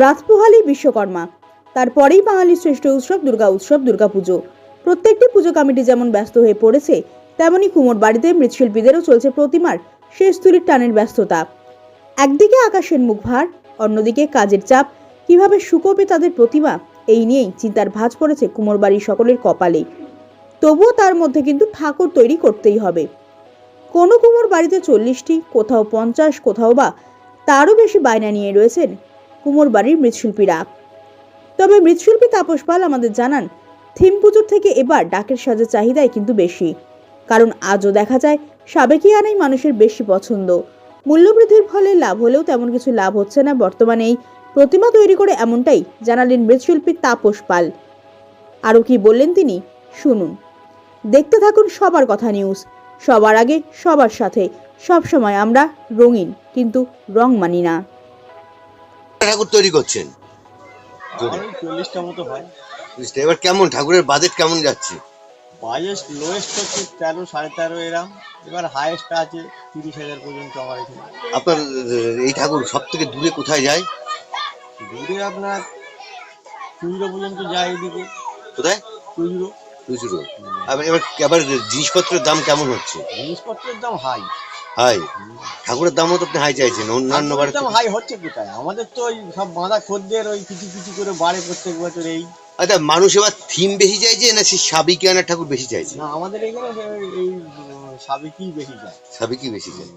রাতপোহালি বিশ্বকর্মা। তারপরেই বাঙালির শ্রেষ্ঠ উৎসব দুর্গা উৎসব দুর্গাপুজো প্রত্যেকটি পুজো কমিটি যেমন ব্যস্ত হয়ে পড়েছে, তেমনি কুমোর বাড়িতে মৃৎশিল্পীদেরও চলছে প্রতিমার শেষ তুলির টানের ব্যস্ততা। একদিকে আকাশের মুখ ভার, অন্যদিকে কাজের চাপ, কীভাবে শুকোবে তাদের প্রতিমা, এই নিয়েই চিন্তার ভাঁজ পড়েছে কুমোর বাড়ির সকলের কপালে। তবুও তার মধ্যে কিন্তু ঠাকুর তৈরি করতেই হবে। কোনো কুমোর বাড়িতে চল্লিশটি, কোথাও পঞ্চাশ, কোথাও বা তারও বেশি বায়না নিয়ে রয়েছেন কুমোর বাড়ির মৃৎশিল্পীরা। তবে মৃৎশিল্পী তাপস পাল আমাদের জানান, থিম পুজোর থেকে এবার ডাকের সাজের চাহিদাই কিন্তু বেশি। কারণ আজও দেখা যায়, সাবেকি আনাই মানুষের বেশি পছন্দ। মূল্যবৃদ্ধির ফলে লাভ হলেও তেমন কিছু লাভ হচ্ছে না বর্তমানে এই প্রতিমা তৈরি করে এমনটাই জানালেন মৃৎশিল্পী তাপস পাল। আরও কি বললেন তিনি, শুনুন। দেখতে থাকুন সবার কথা নিউজ। সবার আগে, সবার সাথে। সব সময় আমরা রঙিন, কিন্তু রং মানি না। ঠাকুর তৈরি করছেন? চল্লিশটা মতো হয়। এবার কেমন? ঠাকুরের বাজেট কেমন যাচ্ছে? বাজেট লোয়েস্ট হচ্ছে তেরো সাড়ে তেরো এরম। এবার হায়েস্ট আছে তিরিশ হাজার পর্যন্ত আমার এখানে। আপনার এই ঠাকুর সব থেকে দূরে কোথায় যায়? দূরে আপনার কুইরো পর্যন্ত যায় এদিকে। কোথায়? কুইরো খুচরো আবার এবার এবার জিনিসপত্রের দাম কেমন হচ্ছে? জিনিসপত্রের দাম হাই হাই। ঠাকুরের দামও তো আপনি হাই চাইছেন অন্যান্য বারে দাম হাই হচ্ছে কোথায়? আমাদের তো ওই সব বাঁধা খদ্দের ওই কিছু কিছু করে বাড়ে প্রত্যেক বছর এই। আচ্ছা মানুষ এবার থিম বেশি চাইছে না সে সাবিকি আনার ঠাকুর বেশি চাইছে? না আমাদের এখানে এই- সাবিকি বেশি চাই সাবিকি বেশি চাই